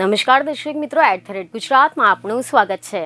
નમસ્કાર દર્શક મિત્રો એટ ધ રેટ ગુજરાતમાં આપનું સ્વાગત છે.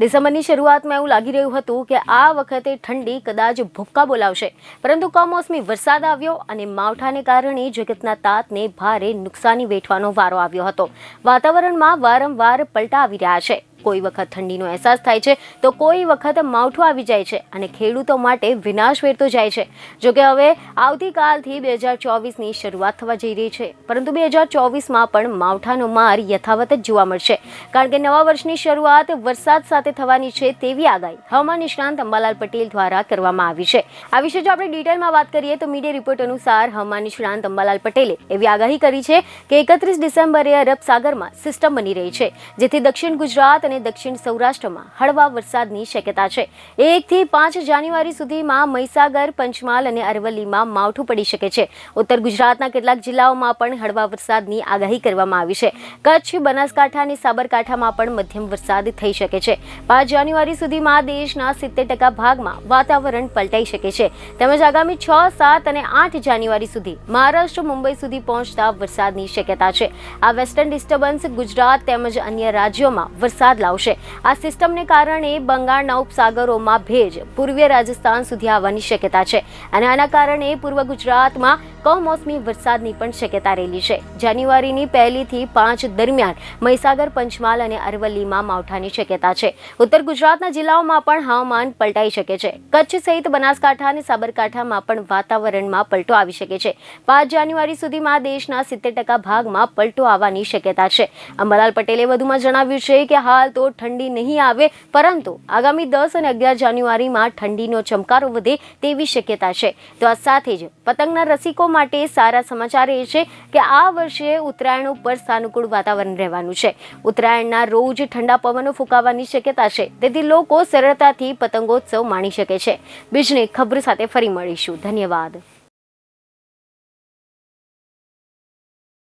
ડિસેમ્બરની શરૂઆતમાં એવું લાગી રહ્યું હતું કે આ વખતે ઠંડી કદાચ ભૂક્કા બોલાવશે. પરંતુ કમોસમી વરસાદ આવ્યો અને માવઠાને કારણે જગતના તાતને ભારે નુકસાની વેઠવાનો વારો આવ્યો હતો. વાતાવરણમાં વારંવાર પલટા આવી રહ્યા છે. કોઈ વખત ઠંડીનો અહેસાસ થાય છે, તો કોઈ વખત માવઠું આવી જાય છે અને ખેડૂતો માટે વિનાશ વેરતો જાય છે. જોકે હવે આવતીકાલથી બે હજાર ચોવીસની શરૂઆત થવા જઈ રહી છે, પરંતુ બે હજાર ચોવીસમાં પણ માવઠાનો માર યથાવત જ જોવા મળશે. કારણ કે નવા વર્ષની શરૂઆત વરસાદ સાથે થવાની છે તેવી આગાહી હવામાન નિષ્ણાંત અંબાલાલ પટેલ દ્વારા કરવામાં આવી છે. આ વિશે જો આપણે ડિટેલમાં વાત કરીએ તો મીડિયા રિપોર્ટ અનુસાર હવામાન નિષ્ણાંત અંબાલાલ પટેલે એવી આગાહી કરી છે કે એકત્રીસ ડિસેમ્બરે અરબ સાગરમાં સિસ્ટમ બની રહી છે, જેથી દક્ષિણ ગુજરાત અને દક્ષિણ સૌરાષ્ટ્રમાં હળવા વરસાદની શક્યતા છે. એકથી પાંચ જાન્યુઆરી સુધીમાં મહીસાગર, પંચમહાલ અને અરવલ્લીમાં માવઠું પડી શકે છે. ઉત્તર ગુજરાતના કેટલાક જિલ્લાઓમાં પણ હળવા વરસાદની આગાહી કરવામાં આવી છે. કચ્છ, બનાસકાંઠા અને સાબરકાંઠામાં પણ મધ્યમ વરસાદ થઈ શકે છે. પાંચ જાન્યુઆરી સુધીમાં દેશના સિત્તેર ટકા ભાગમાં વાતાવરણ પલટાઈ શકે છે. તેમજ આગામી છ, સાત અને આઠ જાન્યુઆરી સુધી મહારાષ્ટ્ર, મુંબઈ સુધી પહોંચતા વરસાદની શક્યતા છે. આ વેસ્ટર્ન ડિસ્ટર્બન્સ ગુજરાત તેમજ અન્ય રાજ્યોમાં વરસાદ લાવશે. આ સિસ્ટમને કારણે બંગાળના ઉપસાગરોમાં ભેજ પૂર્વીય રાજસ્થાન સુધી આવવાની શક્યતા છે અને આના કારણે પૂર્વ ગુજરાતમાં કમોસમી વરસાદની પણ શક્યતા રહેલી છે. જાન્યુઆરીની પહેલીથી પાંચ દરમિયાન મહીસાગર, પંચમહાલ અને અરવલ્લીમાં માવઠાની શક્યતા છે. ઉત્તર ગુજરાતના જિલ્લાઓમાં પણ હવામાન પલટાઈ શકે છે. કચ્છ સહિત બનાસકાંઠા અને સાબરકાંઠામાં પણ વાતાવરણમાં પલટો આવી શકે છે. પાંચ જાન્યુઆરી સુધીમાં દેશના સિત્તેર ટકા ભાગમાં પલટો આવવાની શક્યતા છે. અંબાલાલ પટેલે વધુમાં જણાવ્યું છે કે હાલ તો ઠંડી નહીં આવે, પરંતુ આગામી દસ અને અગિયાર જાન્યુઆરીમાં ઠંડીનો ચમકારો વધે તેવી શક્યતા છે. તો આ સાથે જ પતંગના રસિકો માટે સારા સમાચાર એ છે કે આ વર્ષે ઉત્તરાયણ ઉપર સાનુકૂળ વાતાવરણ રહેવાનું છે. ઉત્તરાયણના રોજ ઠંડા પવનો ફૂંકાવાની શક્યતા છે, તેથી લોકો સરળતાથી પતંગોત્સવ માણી શકે છે. બીજને ખબર સાથે ફરી મળીશું. ધન્યવાદ.